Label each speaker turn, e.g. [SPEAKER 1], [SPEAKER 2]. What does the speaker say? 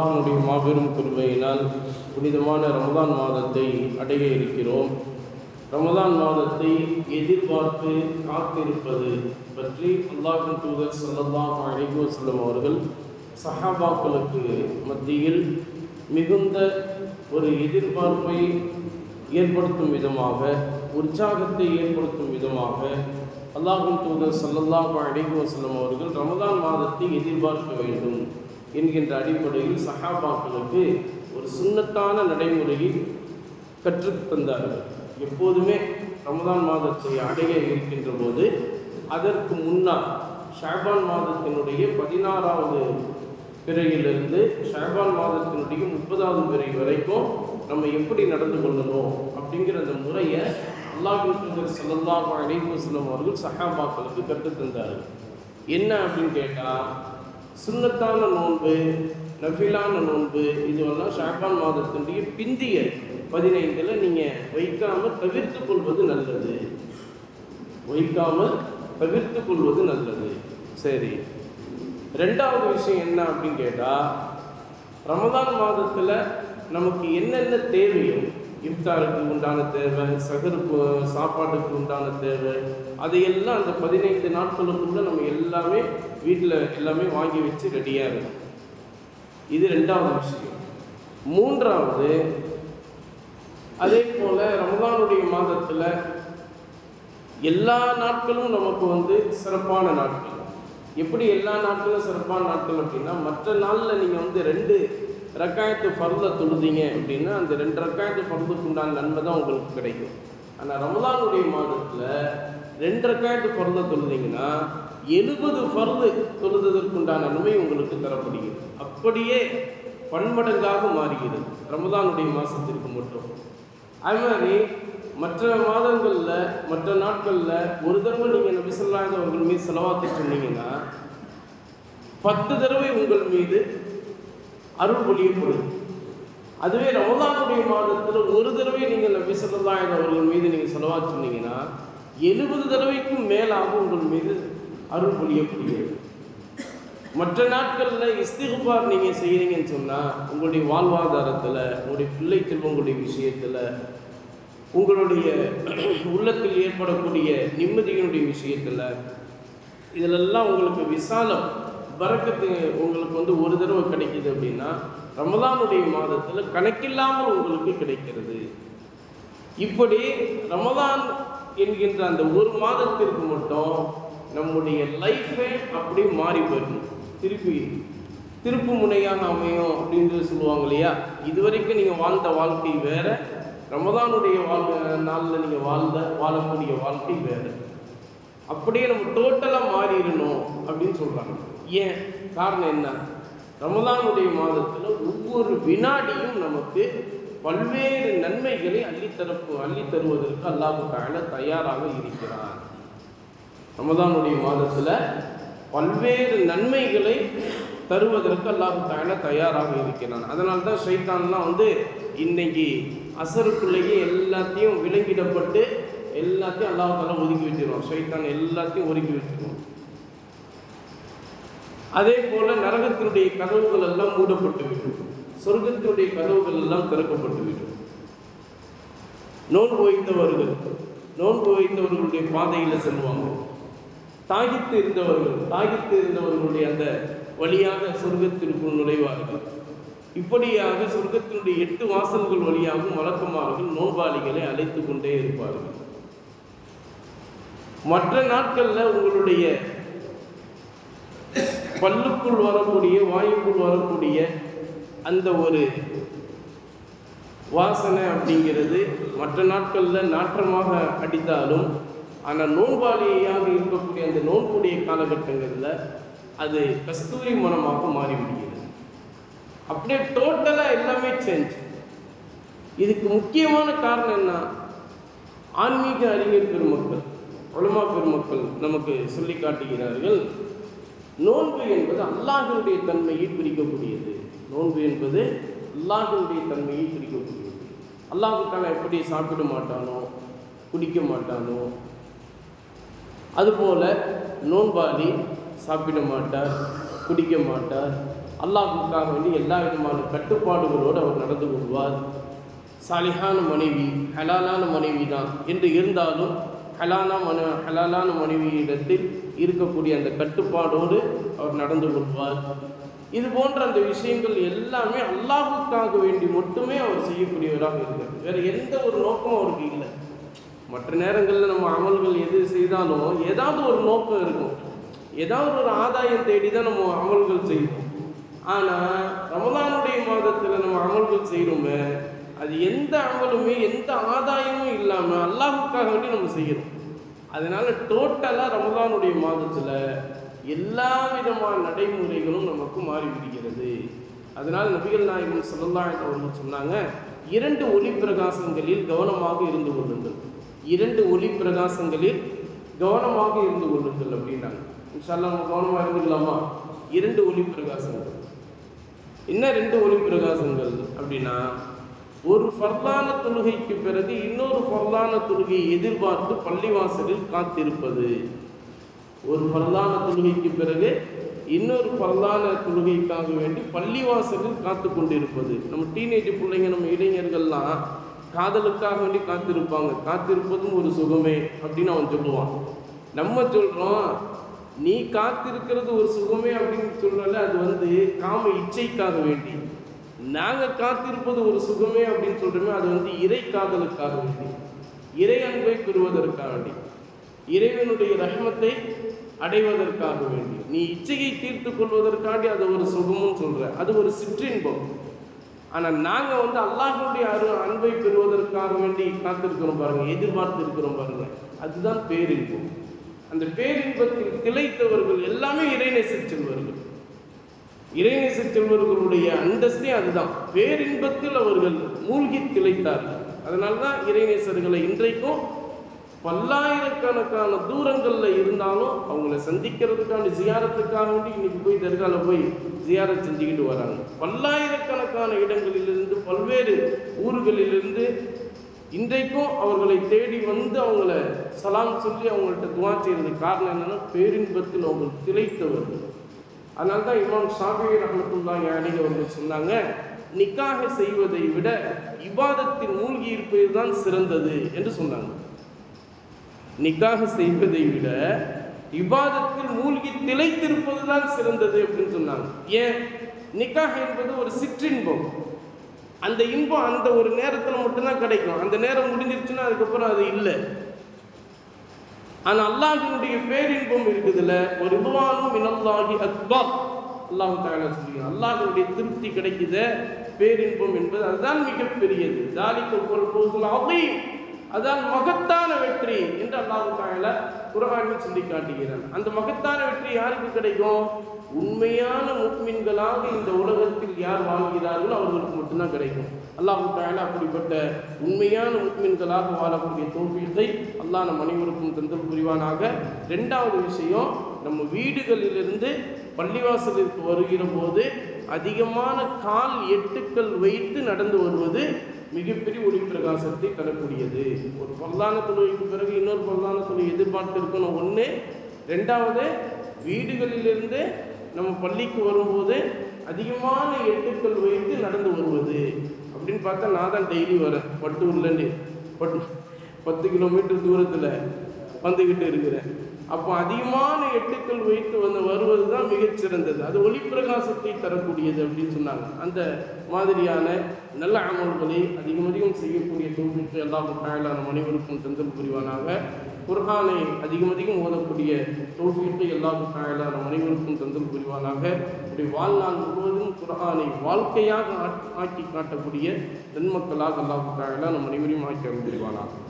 [SPEAKER 1] அல்லாஹனுடைய மாபெரும் கிருபையினால் புனிதமான ரமதான் மாதத்தை அடைய இருக்கிறோம் ரமதான் மாதத்தை எதிர்பார்த்து காத்திருப்பது பற்றி அல்லாஹின் தூதர் ஸல்லல்லாஹு அலைஹி செல்லும் அவர்கள் சஹாபாக்களுக்கு மத்தியில் மிகுந்த ஒரு எதிர்பார்ப்பை ஏற்படுத்தும் விதமாக உற்சாகத்தை ஏற்படுத்தும் விதமாக அல்லாஹும் தூதர் சல்லல்லாஹ் அலைஹி வஸல்லம் அவர்கள் ரமதான் மாதத்தை எதிர்பார்க்க வேண்டும். என்கின்ற அடிப்படையில் சஹாபாக்களுக்கு ஒரு சுண்ணத்தான நடைமுறையில் கற்றுத் தந்தார்கள். எப்போதுமே ரமதான் மாதத்தை அடைய இருக்கின்ற போது அதற்கு முன்னால் ஷாபான் மாதத்தினுடைய பதினாறாவது பிறையிலிருந்து ஷாபான் மாதத்தினுடைய முப்பதாவது பிறை வரைக்கும் நம்ம எப்படி நடந்து கொள்ளணும் அப்படிங்கிற அந்த முறையை அல்லாஹூர் சல்லாஹ் ஸல்லல்லாஹு அவர்கள் சஹாபாக்களுக்கு கற்றுத் தந்தார்கள். என்ன அப்படின்னு கேட்டால் சுண்ணத்தான நோன்பு நஃபிலான நோன்பு இதுவெல்லாம் ஷாபான் மாதத்தினுடைய பிந்திய பதினைந்தில் நீங்கள் வைக்காமல் தவிர்த்து கொள்வது நல்லது. வைக்காமல் தவிர்த்து கொள்வது நல்லது. சரி. ரெண்டாவது விஷயம் என்ன அப்படின்னு கேட்டால் ரமதான் மாதத்தில் நமக்கு என்னென்ன தேவையோ இஃப்தாருக்கு உண்டான தேவை சகருக்கு சாப்பாட்டுக்கு உண்டான தேவை அதையெல்லாம் அந்த பதினைந்து நாட்களுக்குள்ள நம்ம எல்லாமே வீட்டில் எல்லாமே வாங்கி வச்சு ரெடியாக இருக்கும் இது ரெண்டாவது விஷயம். மூன்றாவது அதே போல் ரமதானுடைய மாதத்தில் எல்லா நாட்களும் நமக்கு வந்து சிறப்பான நாட்கள். எப்படி எல்லா நாட்களும் சிறப்பான நாட்கள் அப்படின்னா மற்ற நாளில் நீங்கள் வந்து ரெண்டு ரக்காயத்து ஃபர்ல தொழுதீங்க அப்படின்னா அந்த ரெண்டு ரக்காயத்து ஃபர்லுக்கு உண்டான நன்மை தான் உங்களுக்கு கிடைக்கும். ஆனால் ரமதானுடைய மாதத்தில் ரெண்டு ரக்காயத்து ஃபர்ல தொழுதீங்கன்னா எழுபது ஃபர்து தொழுததற்குண்டான நன்மை உங்களுக்கு தரப்படுகிறது. அப்படியே பன்மடங்காக மாறுகிறது. ரமதானுடைய மாதத்திற்கு மட்டும். அது மாதிரி மற்ற மாதங்களில் மற்ற நாட்களில் ஒரு தடவை நீங்கள் நபி அவர்கள் மீது செலவாத்து சொன்னீங்கன்னா பத்து தடவை உங்கள் மீது அருள் பொழியப்படும். அதுவே ரமதானுடைய மாதத்தில் ஒரு தடவை நீங்கள் நபி சொல்லாத அவர்கள் மீது நீங்கள் செலவா சொன்னீங்கன்னா எழுபது தடவைக்கும் மேலாக உங்கள் மீது அருள் பொழியப்படுகிறது. மற்ற நாட்களில் இஸ்திகுபார் நீங்கள் செய்கிறீங்கன்னு சொன்னால் உங்களுடைய வாழ்வாதாரத்தில் உங்களுடைய பிள்ளை செல்வங்களுடைய விஷயத்தில் உங்களுடைய உள்ளத்தில் ஏற்படக்கூடிய நிம்மதியினுடைய விஷயத்தில் இதிலெல்லாம் உங்களுக்கு விசாலம். பறக்கத்து உங்களுக்கு வந்து ஒரு தடவை கிடைக்குது அப்படின்னா ரமதானுடைய மாதத்தில் கணக்கில்லாமல் உங்களுக்கு கிடைக்கிறது. இப்படி ரமதான் என்கின்ற அந்த ஒரு மாதத்திற்கு மட்டும் நம்முடைய லைஃபே அப்படி மாறி போயிடும் திருப்பி திருப்பு முனையாக அமையும் அப்படின்றது சொல்லுவாங்க இல்லையா? இதுவரைக்கும் நீங்கள் வாழ்ந்த வாழ்க்கை வேற ரமதானுடைய வாழ் நாளில் நீங்கள் வாழ்ந்த வாழக்கூடிய வாழ்க்கை வேறு. அப்படியே நம்ம டோட்டலாக மாறிடணும் அப்படின்னு சொல்கிறாங்க ஏன்? காரணம் என்ன? ரமதானுடைய மாதத்தில் ஒவ்வொரு வினாடியும் நமக்கு பல்வேறு நன்மைகளை அள்ளித்தரப்பு அள்ளி தருவதற்கு அல்லாஹு தயாராக இருக்கிறார் ரமதானுடைய மாதத்தில் பல்வேறு நன்மைகளை தருவதற்கு அல்லாஹுக்காக தயாராக இருக்கிறான். அதனால தான் ஷைத்தான்லாம் வந்து இன்னைக்கு அசருக்குள்ளேயே எல்லாத்தையும் விலங்கிடப்பட்டு எல்லாத்தையும் அல்லாஹ் ஒதுக்கி வச்சிருவான். ஷைத்தான் எல்லாத்தையும் ஒதுக்கி வச்சிருவான். அதே போல நரகத்தினுடைய கதவுகள் எல்லாம் மூடப்பட்டுவிடும் சொர்க்கத்தினுடைய கதவுகள் எல்லாம் திறக்கப்பட்டு விடும். நோன்பு வைத்தவர்கள் நோன்பு வைத்தவர்களுடைய பாதையில் செல்வாங்க. தாகித்து இருந்தவர்கள் தாகித்து இருந்தவர்களுடைய அந்த வழியாக சொர்க்கத்திற்குள் நுழைவார்கள். இப்படியாக சொர்க்கத்தினுடைய எட்டு வாசல்கள் வழியாகவும் வழக்கமாகவும் நோபாளிகளை அழைத்து கொண்டே இருப்பார்கள். மற்ற நாட்களில் உங்களுடைய பல்லுக்குள் வரக்கூடிய வாயுக்குள் வரக்கூடிய அந்த ஒரு வாசனை அப்படிங்கிறது மற்ற நாட்களில் நாற்றமாக அடித்தாலும் ஆனால் நோன்பாளியாக இருக்கக்கூடிய அந்த நோன்புடைய காலகட்டங்களில் அது கஸ்தூரி மனமாக மாறிவிடுகிறது அப்படியே டோட்டலாக எல்லாமே சேஞ்ச் இதுக்கு முக்கியமான காரணம் என்ன? ஆன்மீக அறிஞர் பெருமக்கள் உலமா பெருமக்கள் நமக்கு சொல்லி காட்டுகிறார்கள். நோன்பு என்பது அல்லாஹினுடைய தன்மையை பிரிக்கக்கூடியது நோன்பு என்பது அல்லாஹினுடைய தன்மையை பிரிக்கக்கூடியது அல்லாஹுக்காக எப்படி சாப்பிட மாட்டானோ குடிக்க மாட்டானோ அதுபோல நோன்பாளி சாப்பிட மாட்டார் குடிக்க மாட்டார். அல்லாஹுக்காக வேண்டி எல்லா விதமான கட்டுப்பாடுகளோடு அவர் நடந்து கொள்வார். சாலிஹான மனைவி ஹலாலான மனைவி தான் என்று இருந்தாலும் ஹலானா மன ஹலாலான மனைவியிடத்தில் இருக்கக்கூடிய அந்த கட்டுப்பாடோடு அவர் நடந்து கொள்வார். இது போன்ற அந்த விஷயங்கள் எல்லாமே அல்லாஹுக்காக வேண்டி மட்டுமே அவர் செய்யக்கூடியவராக இருக்கார். வேற எந்த ஒரு நோக்கமும் அவருக்கு இல்லை. மற்ற நேரங்களில் நம்ம அமல்கள் எது செய்தாலும் ஏதாவது ஒரு நோக்கம் இருக்கும். ஏதாவது ஒரு ஆதாயம் தேடி தான் நம்ம அமல்கள் செய்வோம். ஆனால் ரமதானுடைய மாதத்தில் நம்ம அமல்கள் செய்கிறோமே அது எந்த அமலுமே எந்த ஆதாயமும் இல்லாமல் அல்லாஹுக்காக வேண்டி நம்ம செய்கிறோம் அதனால டோட்டலாக ரமதானுடைய மாதத்தில் எல்லா விதமான நடைமுறைகளும் நமக்கு மாறிவிடுகிறது அதனால் நபிகள் நாயகம் சொல்லலாம் அவர்கள் சொன்னாங்க இரண்டு ஒளி பிரகாசங்களில் கவனமாக இருந்து கொள்ளுங்கள். இரண்டு ஒளி பிரகாசங்களில் கவனமாக இருந்து கொள்ளுங்கள் அப்படின்னாங்க இன்ஷால்லா நம்ம கவனமாக இருந்துக்கலாமா? இரண்டு ஒளி பிரகாசங்கள். என்ன ரெண்டு ஒளி பிரகாசங்கள் அப்படின்னா ஒரு ஃபர்லான தொழுகைக்கு பிறகு இன்னொரு ஃபர்லான தொழுகையை எதிர்பார்த்து பள்ளிவாசலில் காத்திருப்பது. ஒரு ஃபர்லான தொழுகைக்கு பிறகு இன்னொரு ஃபர்லான தொழுகைக்காக வேண்டி பள்ளிவாசலில் காத்து கொண்டிருப்பது. நம்ம டீனேஜ் பிள்ளைங்க நம்ம இளைஞர்கள்லாம் காதலுக்காக வேண்டி காத்திருப்பாங்க. காத்திருப்பதும் ஒரு சுகமே அப்படின்னு அவன் சொல்லுவான். நம்ம சொல்கிறோம் நீ காத்திருக்கிறது ஒரு சுகமே அப்படின்னு சொல்றல அது வந்து காம இச்சைக்காக வேண்டி. நாங்கள் காத்திருப்பது ஒரு சுகமே அப்படின்னு சொல்றோமே அது வந்து இறை காதலுக்காக வேண்டி இறை அன்பை பெறுவதற்காக வேண்டி இறைவனுடைய ரஹ்மத்தை அடைவதற்காக வேண்டி நீ இச்சையை தீர்த்து கொள்வதற்காண்டி அது ஒரு சுகமும் சொல்ற அது ஒரு சிற்றின்பம். ஆனால் நாங்கள் வந்து அல்லாஹனுடைய அரு அன்பை பெறுவதற்காக வேண்டி காத்திருக்கிறோம் பாருங்க எதிர்பார்த்து இருக்கிறோம் பாருங்க அதுதான் பேரின்பம். அந்த பேரின்பத்தில் திளைத்தவர்கள் எல்லாமே இறை செல்வர்கள் இறைநேச செல்வர்களுடைய அந்தஸ்தே அதுதான். பேரின்பத்தில் அவர்கள் மூழ்கி திளைத்தார்கள். அதனால தான் இறைநேசர்களை இன்றைக்கும் பல்லாயிரக்கணக்கான தூரங்களில் இருந்தாலும் அவங்கள சந்திக்கிறதுக்கான ஜியாரத்துக்காக வேண்டி இன்னைக்கு போய் தர்கால போய் ஜியாரம் செஞ்சுக்கிட்டு வராங்க. பல்லாயிரக்கணக்கான இடங்களிலிருந்து பல்வேறு ஊர்களிலிருந்து இன்றைக்கும் அவர்களை தேடி வந்து அவங்கள சலாம் சொல்லி அவங்கள்ட்ட துவா செய்யறதுக்கு காரணம் என்னன்னா பேரின்பத்தில் அவங்க திளைத்தவர்கள். அதனால தான் இமாம் ஷாபி ரஹமத்துல்லா யானிங்க வந்து சொன்னாங்க நிக்காக செய்வதை விட இபாதத்தில் மூழ்கி இருப்பது தான் சிறந்தது என்று சொன்னாங்க. நிக்காக செய்வதை விட இபாதத்தில் மூழ்கி திளைத்திருப்பது தான் சிறந்தது அப்படின்னு சொன்னாங்க. ஏன்? நிக்காக என்பது ஒரு சிற்றின்பம். அந்த இன்பம் அந்த ஒரு நேரத்தில் மட்டும்தான் கிடைக்கும். அந்த நேரம் முடிஞ்சிருச்சுன்னா அதுக்கப்புறம் அது இல்லை. ஆனால் அல்லாஹினுடைய பேரின்பம் இருக்குதுல ஒரு இதுவானும் இனல்லாகி அக்பர். அல்லாஹு தாலா சொல்லி அல்லாஹினுடைய திருப்தி கிடைக்குத பேரின்பம் என்பது அதுதான் மிகப்பெரியது தாலிக்கு ஒரு போதுல அதையும் அதான் மகத்தான வெற்றி என்று அல்லாஹு தாலா குரானில் சொல்லி காட்டுகிறான் அந்த மகத்தான வெற்றி யாருக்கு கிடைக்கும்? உண்மையான முக்மின்களாக இந்த உலகத்தில் யார் வாழ்கிறார்களோ அவர்களுக்கு மட்டும்தான் கிடைக்கும். அல்லாஹு தாலா அப்படிப்பட்ட உண்மையான முக்மின்களாக வாழக்கூடிய தோல்வியத்தை அல்லாஹ் நம் அனைவருக்கும் தந்தல் புரிவானாக. ரெண்டாவது விஷயம் நம்ம வீடுகளிலிருந்து பள்ளிவாசலிற்கு வருகிற போது அதிகமான கால் எட்டுக்கள் வைத்து நடந்து வருவது மிகப்பெரிய ஒளி பிரகாசத்தை தரக்கூடியது. ஒரு பொருளான தொழிலுக்கு பிறகு இன்னொரு பொருளான தொழில் எதிர்பார்த்து இருக்கணும். ஒன்று ரெண்டாவது வீடுகளிலிருந்து நம்ம பள்ளிக்கு வரும்போது அதிகமான எட்டுக்கள் வைத்து நடந்து வருவது. அப்படின்னு பார்த்தா நான் தான் டெய்லி வரேன். பட்டூர்லேருந்து பட்டு பத்து கிலோமீட்டர் தூரத்தில் வந்துக்கிட்டு இருக்கிறேன். அப்போ அதிகமான எட்டுக்கள் வைத்து வந்து வருவது தான் மிகச்சிறந்தது அது ஒளி பிரகாசத்தை தரக்கூடியது அப்படின்னு சொன்னாங்க. அந்த மாதிரியான நல்ல அமல்களை அதிகம் அதிகம் செய்யக்கூடிய தோல்விக்கு எல்லா முட்டாயிலான மனைவருக்கும் தந்தல் புரிவானாக. குர்ஹானை அதிகம் அதிகம் ஓதக்கூடிய தோல்விக்கு எல்லா முட்டாயிலான மனைவருக்கும் தந்தல் புரிவானாக. இப்படி வாழ்நாள் முழுவதும் குர்ஹானை வாழ்க்கையாக ஆக்கி காட்டக்கூடிய நன்மக்களாக அல்லாஹு தாயெல்லாம் நம் அனைவரையும் ஆக்கி புரிவானாக.